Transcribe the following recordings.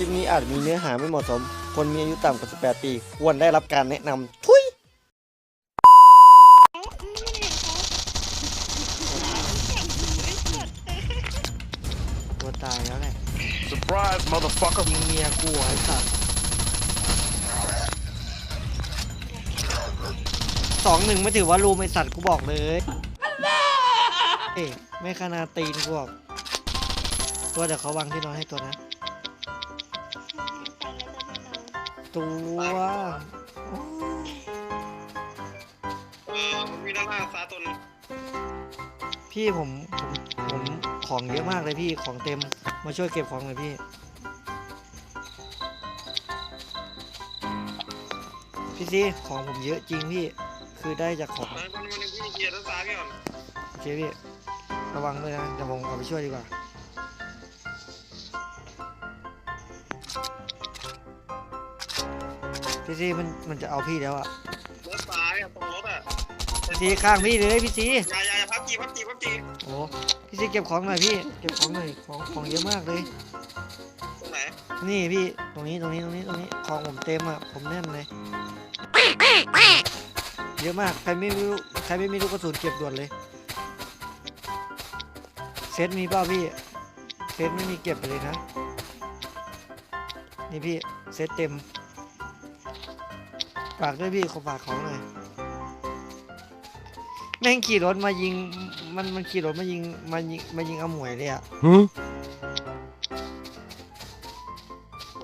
คลิปนี้อาจมีเนื้อหาไม่เหมาะสม คนมีอายุต่ำกว่า 18 ปี ควรได้รับการแนะนำทุยตัวตายแล้วแหละ Surprise, motherfucker. ยิงเมียกูไอ้สัตว์สองหนึ่งไม่ถือว่ารูมไอสัตว์กูบอกเลยเอ้ยไม่ขนาดตีนกูบอกตัวเดี๋ยวเขาวางที่นอนให้ตัวนะ ตัวเออมีด้านล่างซาตัวหนึงพี่ผมผมผมของเยอะมากเลยพี่ของเต็มมาช่วยเก็บของหน่อยพี่ พี่ซีของผมเยอะจริงพี่ คือได้จากของเออมันมันพี่เคลียร์ด้านซ้ายก่อนโอเคพี่ระวังด้วยนะเดี๋ยวผมเอาไปช่วยดีกว่า พี่ซีมันมันจะเอาพี่แล้วอะด้านซ้ายอะตรงรถอะพี่ซีข้างพี่เลยพี่ซีอย่าอย่าอย่าพับจีพับจีพับจีโอ้พี่ซีเก็บของหน่อยพี่เก็บของหน่อยของของเยอะมากเลย ตรงไหนนี่พี่ตรงนี้ตรงนี้ตรงนี้ตรงนี้ของผมเต็มอะผมแน่นเลย เยอะมากใครไม่รู้ใครไม่มีลูกกระสุนเก็บด่วนเลย เซตมีเปล่าพี่เซตไม่มีเก็บไปเลยนะ นี่พี่เซตเต็ม ฝากด้วยพี่ขอฝากของหน่อยแม่งขี่รถมายิง มันมันขี่รถมายิงมายิงมายิงเอาหมวยเลยอะ Huh?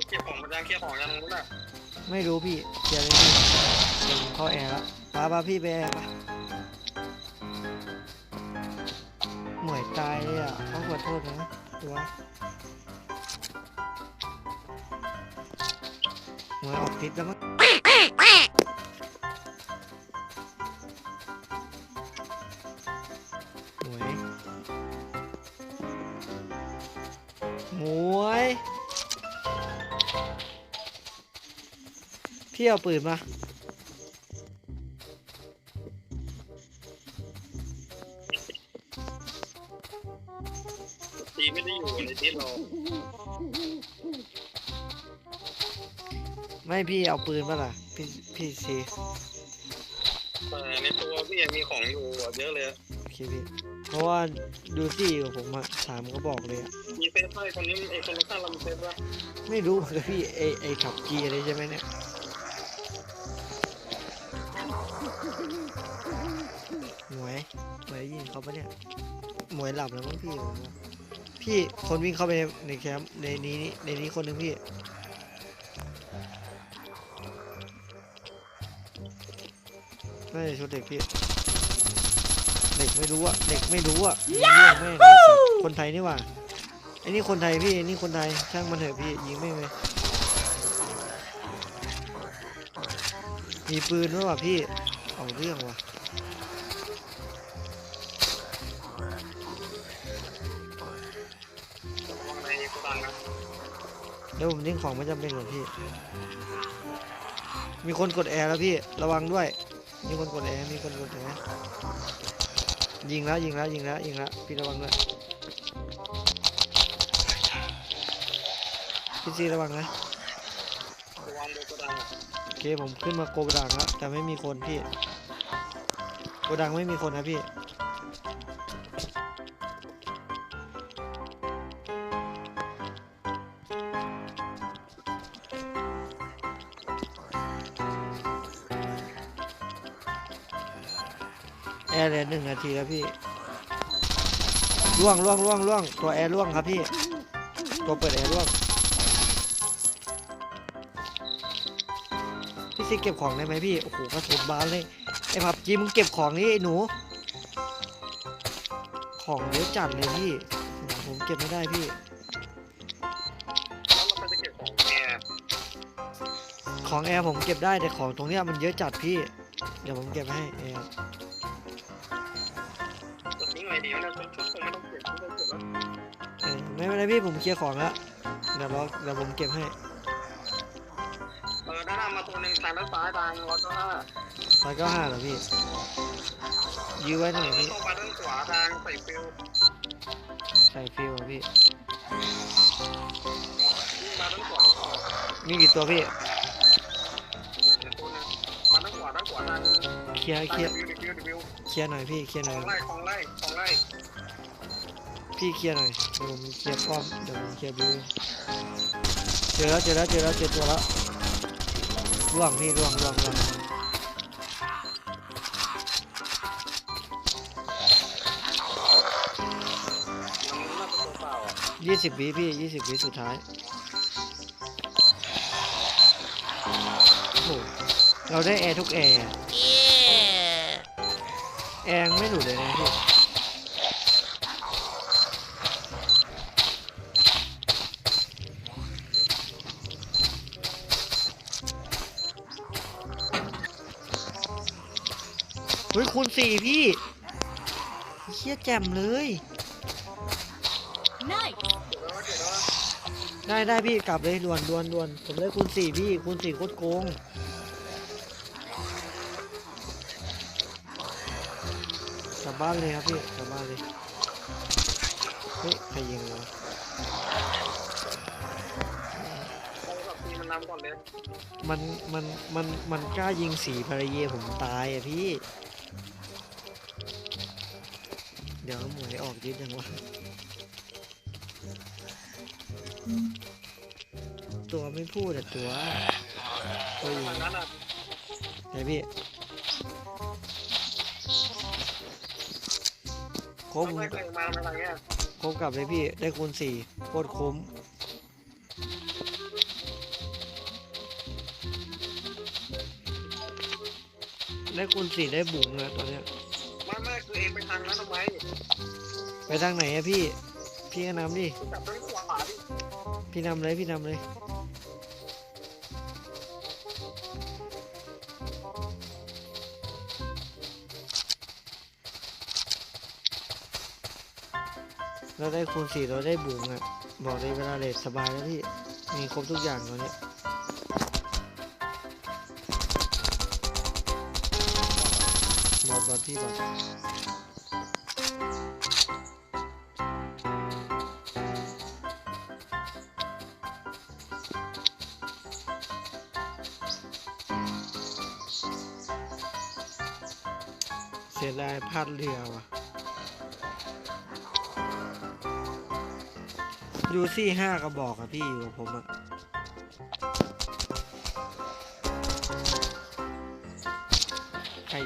เคลียร์ของมันยังเคลียร์ของยังนู้นอะไม่รู้พี่เดี๋ยวเลยพี่เดี๋ยวผมเข้าแอร์แล้วป้าป้าพี่ไปแอร์ปะหมวยตายเลยอะเขาขอโทษนะตัวหมวยออกทิศแล้วมั้ง หมวยพี่เอาปืนมาจีไม่ได้อยู่ในทิศเราไม่พี่เอาปืนมาล่ะ พี่พี่ซีเออในตัวพี่ยังมีของอยู่อะเยอะเลยอะโอเคพี่ เพราะว่าดูซี่กับผมอะสามก็บอกเลยอะมีเซฟให้คนนี้ไอ้คนข้างเรามีเซฟปะไม่รู้เลยพี่ไอไอขับกีอะไรใช่ไหมเนี่ยหมวยหมวยได้ยินเขาปะเนี่ยหมวยหลับแล้วมั้งพี่ผมว่าพี่คนวิ่งเข้าไปในในแคมป์ในนี้ในนี้คนหนึ่งพี่ น่าจะชุดเด็กพี่ เด็กไม่รู้อะเด็กไม่รู้อะยิงเรื่องแม่งไอ้สัตว์คนไทยนี่หว่าไอ้นี่คนไทยพี่ไอ้นี่คนไทยช่างมันเถอะพี่ยิงไม่งเลยมีปืนด้วยว่ะพี่เอาเรื่องว่ะระวังในโกดังนะเดี๋ยวผมทิ้งของไม่จำเป็นก่อนพี่ มีคนกดแอร์แล้วพี่ระวังด้วย มีคนกดแอร์มีคนกดแอร์ ยิงแล้วยิงแล้วยิงแล้วยิงแล้วพี่ระวังด้วยพี่ซีระวังนะระวังบนโกดังอะโอเคผมขึ้นมาโกดังแล้วแต่ไม่มีคนพี่โกดังไม่มีคนนะพี่ อร์เหลือหนึ่งนาทีแล้วพี่ล่วงล่วงล่วงล่วงตัวแอร์ล่วงครับพี่ ตัวเปิดแอร์ล่วง พี่ซิกเก็บของได้ไหมพี่ โอ้โหกระสุนบานเลย ไอ้ผับจีมึงเก็บของนี่ไอ้หนู ของเยอะจัดเลยพี่โอ้โหผมเก็บไม่ได้พี่แล้วเราไปจะเก็บของแอร์ของแอร์ผมเก็บได้แต่ของตรงเนี้ยมันเยอะจัดพี่ เดี๋ยวผมเก็บให้แอร์ จะทิ้งไว้ดีนะชุดชุดคงไม่ต้องเก็บไม่ต้องเก็บแล้วเออไม่เป็นไรพี่ผมเคลียร์ของแล้วเดี๋ยวรอเดี๋ยวผมเก็บให้เออด้านหน้ามาตัวหนึ่งทางด้านซ้ายทางร้อยเก้าห้าร้อยเก้าห้าเหรอพี่ ยื้อไว้หน่อยพี่ต้องไปด้านขวาทางใส่ฟิลใส่ฟิวอะพี่มีกี่ตัวพี่มันทั้งขวาทั้งขวานั่นเคลียร์เคลียร์วิววิ ววิวเคลียร์หน่อยพี่เคลียร์หขน่ออยงไล่ของไล่ของไล่พี่เคลียร์หน่อยเดี๋ยวผมเคลียร์ป้อมเดี๋ยวผมเคลียร์บิวเจอแล้วเจอแล้วเจอแล้วเจอตัวแล้วล่วงพี่ล่วงล่วงล่วงมันน่าจะตัวเปล่าอะยี่สิบวิพี่ยี่สิบวิสุดท้ายโอ้โหเราได้แอร์ทุกแอร์อะ แอร์ยังไม่หลุดเลยนะพี่เฮ้ยคูณสี่พี่เชี่ยแจ่มเลย Nice. เดี๋ยวแล้วเดี๋ยวแล้วได้ได้พี่กลับเลยด่วนด่วนด่วนผมได้คูณสี่พี่คูณสี่โคตรโกง บบ้านเลยครับพี่กลับบ้านเลยเฮ้ยใครยิงวะเอาแบบทีมันนำก่อนเลยมันมันมันมันกล้ายิงสีภรรยาผมตายอะพี่ เดี๋ยวหมวยออกยิดยังวะตัวไม่พูดอะตัวตัวยิทางงนั้นอะไหนพี่ ครบไม่เคยมาทางเนี้ยครบกลับเลยพี่ ได้คูณสี่โคตรคุ้ม ได้คูณสี่ได้บุ๋งอะตอนเนี้ย ไม่ไม่คือเองไปทางนั้นทำไมไปทางไหนอะพี่ พี่ก็นำดิ จับต้นขวาดิพี่นำเลยพี่นำเลย เราได้คูณสี่เราได้บุ๋งอะบอกเลยเวลาเลทสบายแล้วพี่ มีครบทุกอย่างตอนเนี้ยบอดบอดพี่บอดเสียดายพลาดเรือว่ะ ยูซี่ห้ากระบอกอะพี่อยู่กับผมอะใคร